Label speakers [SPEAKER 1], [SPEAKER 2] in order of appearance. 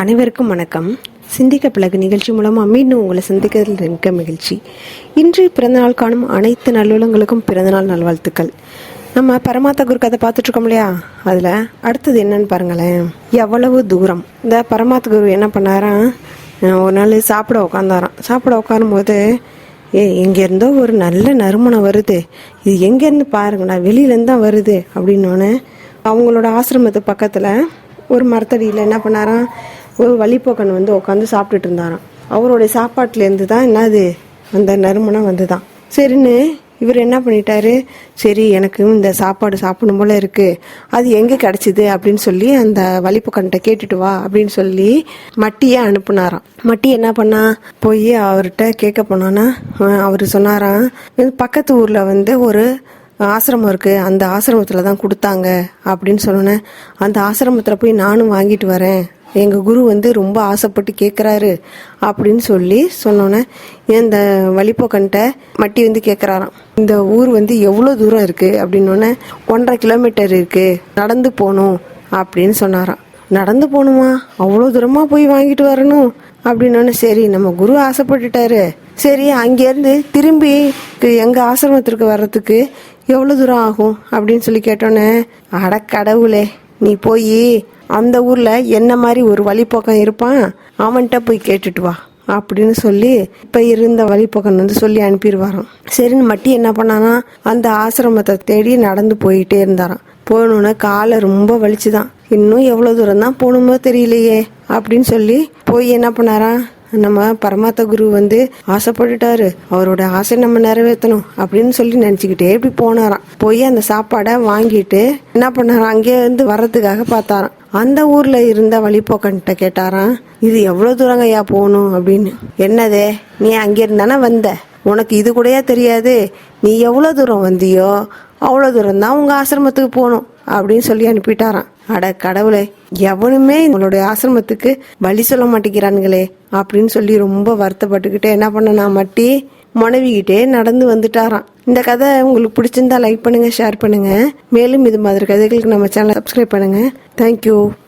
[SPEAKER 1] அனைவருக்கும் வணக்கம். சிந்திக்க பிளகு நிகழ்ச்சி மூலமாக மீண்டும் உங்களை சந்திக்கிறதில் மிக்க மகிழ்ச்சி. இன்று பிறந்தநாள் காணும் அனைத்து நல்லுள்ளங்களுக்கும் பிறந்தநாள் நல்வாழ்த்துக்கள். நம்ம பரமாத்த குரு கதை பார்த்துட்ருக்கோம் இல்லையா? அதில் அடுத்தது என்னன்னு பாருங்களேன். எவ்வளவு தூரம். இந்த பரமாத்த குரு என்ன பண்ணாராம் ஒரு நாள் சாப்பிட உட்காந்தாராம் சாப்பிட உட்காரும்போது ஏ எங்கேருந்தோ ஒரு நல்ல நறுமணம் வருது. இது எங்கேருந்து பாருங்கண்ணா வெளியிலேருந்து தான் வருது. அப்படின்னோடனே அவங்களோட ஆசிரமத்து பக்கத்தில் ஒரு மரத்தடியில் என்ன பண்ணாராம்? ஒரு வழிப்போக்கன் வந்து உட்காந்து சாப்பிட்டுட்டு இருந்தாராம். அவருடைய சாப்பாட்டுலேருந்து தான் என்னது அந்த நறுமணம் வந்துதான் சரின்னு இவர் என்ன பண்ணிட்டாரு சரி எனக்கு இந்த சாப்பாடு சாப்பிடணும் போல இருக்கு அது எங்கே கிடச்சிது அப்படின்னு சொல்லி அந்த வழிப்போக்கன்ட்ட கேட்டுட்டு வா அப்படின்னு சொல்லி மட்டியை அனுப்புனாராம். மட்டி என்ன பண்ணா போய் அவர்கிட்ட கேட்க போனான்னா அவர் சொன்னாராம் "இது பக்கத்து ஊரில் வந்து ஒரு ஆசிரமம் இருக்கு அந்த ஆசிரமத்தில் தான் கொடுத்தாங்க அப்படின்னு சொன்னேன் அந்த ஆசிரமத்தில் போய் நானும் வாங்கிட்டு வரேன் எங்கள் குரு வந்து ரொம்ப ஆசைப்பட்டு கேட்குறாரு அப்படின்னு சொல்லி சொன்னோன்னே இந்த வழிப்போக்கன்ட்ட மட்டி வந்து கேட்குறாராம் இந்த ஊர் வந்து எவ்வளோ தூரம் இருக்குது அப்படின்னோடனே ஒன்றரை கிலோமீட்டர் இருக்குது நடந்து போகணும் அப்படின்னு சொன்னாராம். நடந்து போகணுமா? அவ்வளோ தூரமாக போய் வாங்கிட்டு வரணும் அப்படின்னோடனே சரி நம்ம குரு ஆசைப்பட்டுட்டாரு. சரி அங்கேருந்து திரும்பி எங்கள் ஆசிரமத்திற்கு வர்றதுக்கு எவ்வளோ தூரம் ஆகும் அப்படின்னு சொல்லி கேட்டோன்னே அட கடவுளே நீ போய் அந்த ஊரில் என்ன மாதிரி ஒரு வழிப்போக்கம் இருப்பான்? அவன்கிட்ட போய் கேட்டுட்டு வா அப்படின்னு சொல்லி இப்போ இருந்த வழிபோக்கன் வந்து சொல்லி அனுப்பிடுவாராம். சரின்னு மட்டி என்ன பண்ணானா அந்த ஆசிரமத்தை தேடி நடந்து போயிட்டே இருந்தாராம். போகணுன்னு காலை ரொம்ப வலிச்சுதான். இன்னும் எவ்வளோ தூரம் தான் போகணுமோ தெரியலையே அப்படின்னு சொல்லி போய் என்ன பண்ணாரா நம்ம பரமாத்த குரு வந்து ஆசைப்பட்டுட்டாரு. அவரோட ஆசை நம்ம நிறைவேற்றணும் அப்படின்னு சொல்லி நினச்சிக்கிட்டே இப்படி போனாராம். போய் அந்த சாப்பாடை வாங்கிட்டு என்ன பண்ணாராம்? அங்கே இருந்து வர்றதுக்காக பார்த்தாராம். அந்த ஊரில் இருந்த வழிபோக்கன்ட்ட கேட்டாராம் இது எவ்வளோ தூரங்க ஐயா போகணும்? அப்படின்னு. என்னதே நீ அங்கே இருந்தானே வந்த. உனக்கு இது கூடயா தெரியாது? நீ எவ்வளோ தூரம் வந்தியோ அவ்வளோ தூரம் தான் உங்கள் ஆசிரமத்துக்கு போகணும். அப்படின்னு சொல்லி அனுப்பிட்டாராம். அட கடவுளே எவனுமே உங்களுடைய ஆசிரமத்துக்கு வழி சொல்ல மாட்டேங்கிறானுங்களே அப்படின்னு சொல்லி ரொம்ப வருத்தப்பட்டுக்கிட்டு என்ன பண்ணனா மட்டி முனவிக்கிட்டே நடந்து வந்துட்டாராம். இந்த கதை உங்களுக்கு பிடிச்சிருந்தா லைக் பண்ணுங்க ஷேர் பண்ணுங்க. மேலும் இது மாதிரி கதைகளுக்கு நம்ம சேனலை சப்ஸ்கிரைப் பண்ணுங்க. தேங்க்யூ